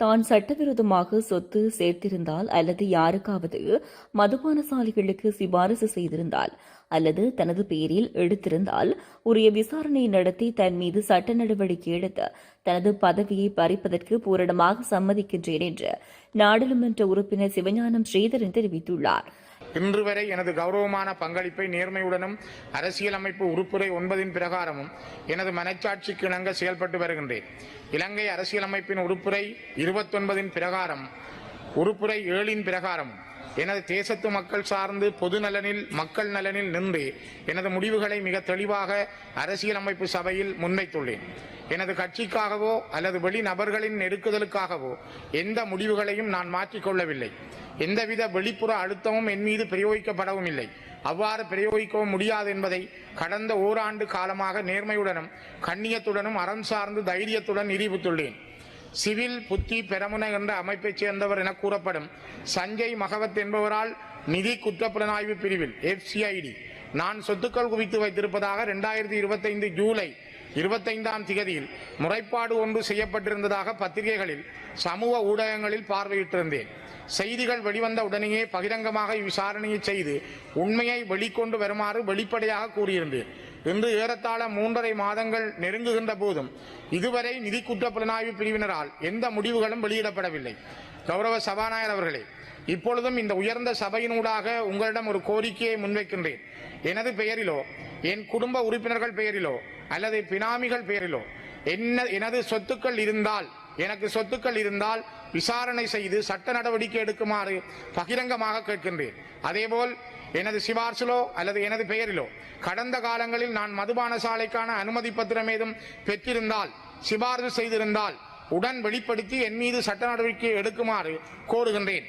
தான் சட்டவிரோதமாக சொத்து சேர்த்திருந்தால் அல்லது யாருக்காவது மதுபான சாலைகளுக்கு சிபாரிசு செய்திருந்தால் அல்லது தனது பேரில் எடுத்திருந்தால் உரிய விசாரணை நடத்தி தன் மீது சட்ட நடவடிக்கை எடுத்து தனது பதவியை பறிப்பதற்கு பூரணமாக சம்மதிக்கின்றேன் என்று நாடாளுமன்ற உறுப்பினர் சிவஞானம் ஸ்ரீதரன் தெரிவித்துள்ளார். இன்று வரை எனது கௌரவமான பங்களிப்பை நேர்மையுடனும் அரசியலமைப்பு உறுப்புரை ஒன்பதின் பிரகாரமும் எனது மனச்சாட்சிக்கு இணங்க செயல்பட்டு வருகின்றேன். இலங்கை அரசியலமைப்பின் உறுப்புரை இருபத்தொன்பதின் பிரகாரம் உறுப்புரை ஏழின் பிரகாரம் எனது தேசத்து மக்கள் சார்ந்து பொது நலனில் மக்கள் நலனில் நின்று எனது முடிவுகளை மிக தெளிவாக அரசியலமைப்பு சபையில் முன்வைத்துள்ளேன். எனது கட்சிக்காகவோ அல்லது வெளி நபர்களின் நெருக்குதலுக்காகவோ எந்த முடிவுகளையும் நான் மாற்றிக்கொள்ளவில்லை. எந்தவித வெளிப்புற அழுத்தமும் என் மீது பிரயோகிக்கப்படவும் இல்லை. அவ்வாறு பிரயோகிக்கவும் முடியாது என்பதை கடந்த ஓராண்டு காலமாக நேர்மையுடனும் கண்ணியத்துடனும் அறம் சார்ந்து தைரியத்துடன் நிரூபித்துள்ளேன். சிவில் புத்தி பெரமுன என்ற அமைப்பைச் சேர்ந்தவர் என கூறப்படும் சஞ்சய் மகவத் என்பவரால் நிதி குற்றப்புலனாய்வு பிரிவில் எஃப்சிஐடி நான் சொத்துக்கள் குவித்து வைத்திருப்பதாக இரண்டாயிரத்தி இருபத்தைந்து ஜூலை இருபத்தைந்தாம் திகதியில் முறைப்பாடு ஒன்று செய்யப்பட்டிருந்ததாக பத்திரிகைகளில் சமூக ஊடகங்களில் பார்வையிட்டிருந்தேன். செய்திகள் வெளிவந்த உடனேயே பகிரங்கமாக இவ்விசாரணையை செய்து உண்மையை வெளிக்கொண்டு வருமாறு வெளிப்படையாக கூறியிருந்தேன். இன்று ஏறத்தாழ மூன்றரை மாதங்கள் நெருங்குகின்ற போதும் இதுவரை நிதி குற்ற புலனாய்வு பிரிவினரால் எந்த முடிவுகளும் வெளியிடப்படவில்லை. கௌரவ சபாநாயகர் அவர்களே இப்பொழுதும் இந்த உயர்ந்த சபையினூடாக உங்களிடம் ஒரு கோரிக்கையை முன்வைக்கின்றேன். எனது பெயரிலோ என் குடும்ப உறுப்பினர்கள் பெயரிலோ அல்லது பினாமிகள் பெயரிலோ என்ன எனது சொத்துக்கள் இருந்தால் எனக்கு சொத்துக்கள் இருந்தால் விசாரணை செய்து சட்ட நடவடிக்கை எடுக்குமாறு பகிரங்கமாக கேட்கின்றேன். அதேபோல் எனது சிபார்சிலோ அல்லது எனது பெயரிலோ கடந்த காலங்களில் நான் மதுபான சாலைக்கான அனுமதி பத்திரம் ஏதும் பெற்றிருந்தால் சிபார்சு செய்திருந்தால் உடன் வெளிப்படுத்தி என் மீது சட்ட நடவடிக்கை எடுக்குமாறு கோருகின்றேன்.